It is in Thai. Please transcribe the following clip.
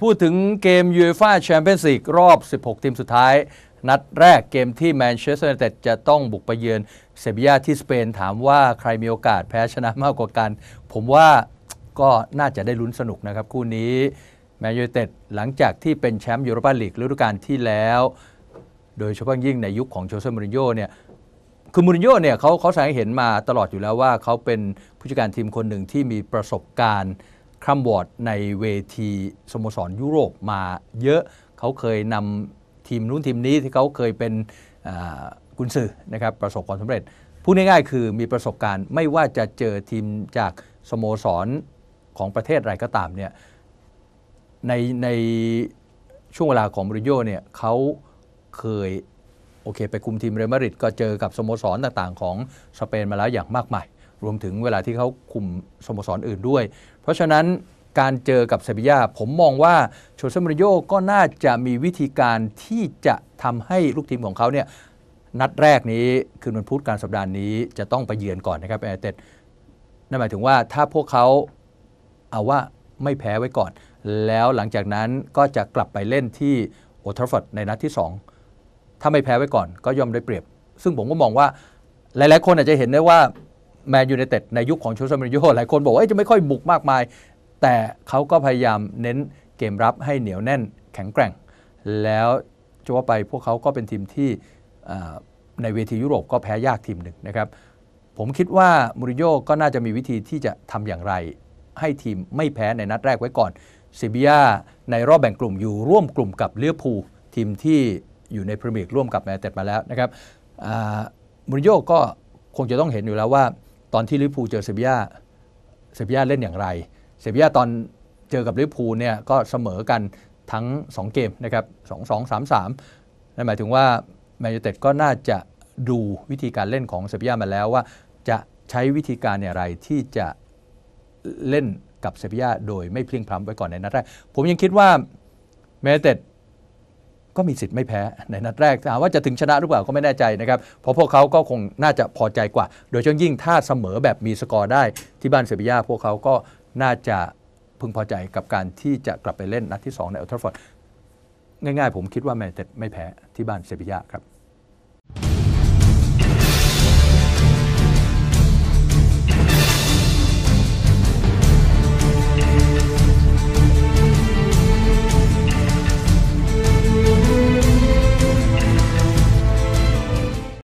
พูดถึงเกมยู e f a แชมเปี้ยนส์ลีกรอบ 16 ทีมสุดท้าย นัดแรกเกมที่แมนเชสเตอร์ยูไนเต็ดจะต้องบุกไปเยือนเซบียาที่สเปนถามว่าใครมีโอกาสแพ้ชนะมากกว่ากัน ผมว่าก็น่าจะได้ลุ้นสนุกนะครับ คู่นี้แมนยูไนเต็ดหลังจากที่เป็นแชมป์ยูโรปาลีกฤดูกาลที่แล้ว โดยเฉพาะยิ่งในยุคของโจเซ่มูรินโญ่เนี่ยคือมูรินโญ่เนี่ยเขาเขาแสดงเห็นมาตลอดอยู่แล้วว่าเขาเป็นผู้จัดการทีมคนหนึ่งที่มีประสบการณ์ คร่ำวอร์ดในเวทีสโมสรยุโรปมาเยอะ เขาเคยนำทีมนู้นทีมนี้ที่เขาเคยเป็นกุนซือนะครับประสบความสำเร็จ พูดง่ายๆคือมีประสบการณ์ไม่ว่าจะเจอทีมจากสโมสรของประเทศอะไรก็ตามเนี่ยในในช่วงเวลาของมูริโญ่เนี่ยเขาเคยโอเคไปคุมทีมเรอัลมาดริดก็เจอกับสโมสรต่างๆ ของสเปนมาแล้วอย่างมากมาย รวมถึงเวลาที่เขาคุมสโมสรอื่นด้วย เพราะฉะนั้นการเจอกับเซบียาผมมองว่าโชเซมริโญ่ก็น่าจะมีวิธีการที่จะทำให้ลูกทีมของเขาเนี่ยนัดแรกนี้คืนวันพุธกลารสัปดาห์นี้จะต้องไปเยือนก่อนนะครับแอร์เต็ดนั่นหมายถึงว่าถ้าพวกเขาเอาว่าไม่แพ้ไว้ก่อน แล้วหลังจากนั้นก็จะกลับไปเล่นที่โอทราฟอร์ดในนัดที่สองถ้าไม่แพ้ไว้ก่อนก็ย่อมได้เปรียบ ซึ่งผมก็มองว่าหลาย ๆ คนอาจจะเห็นได้ว่า แมนยูไนเต็ดในยุคของโชซามิริโยหลายคนบอกว่าจะไม่ค่อยบุกมากมาย แต่เขาก็พยายามเน้นเกมรับให้เหนียวแน่นแข็งแกร่ง แล้วจะว่าไปพวกเขาก็เป็นทีมที่ในเวทียุโรปก็แพ้ยากทีมหนึ่งนะครับ ผมคิดว่ามูริโญ่ก็น่าจะมีวิธีที่จะทำอย่างไร ให้ทีมไม่แพ้ในนัดแรกไว้ก่อนซิบียาในรอบแบ่งกลุ่มอยู่ร่วมกลุ่มกับเลียวพูทีมที่อยู่ในพรีเมียร์ร่วมกับแมนเต็ดมาแล้วนะครับมูริโญ่ก็คงจะต้องเห็นอยู่แล้วว่า ตอนที่ลิเวอร์พูลเจอเซบียาเซบียาเล่นอย่างไร เซบียาตอนเจอกับลิเวอร์พูลเนี่ยก็เสมอกันทั้ง 2 เกมนะครับ2 2 3 3นั่นหมายถึงว่าแมนยูเต็ดก็น่าจะดูวิธีการเล่นของเซบียามาแล้วว่า จะใช้วิธีการอย่างไรที่จะเล่นกับเซบียาโดยไม่เพลียงพล้ำไว้ก่อนในนัดแรกผมยังคิดว่าแมนยูเต็ด ก็มีสิทธิ์ไม่แพ้ในนัดแรกถามว่าจะถึงชนะหรือเปล่าก็ไม่แน่ใจนะครับ เพราะพวกเขาก็คงน่าจะพอใจกว่า โดยเฉพาะยิ่งถ้าเสมอแบบมีสกอร์ได้ที่บ้านเซบียาพวกเขาก็น่าจะพึงพอใจกับการที่จะกลับไปเล่นนัดที่ 2 ในอัลทราฟอร์ดง่ายๆ ผมคิดว่าแมนเชสเตอร์ไม่แพ้ที่บ้านเซบียาครับ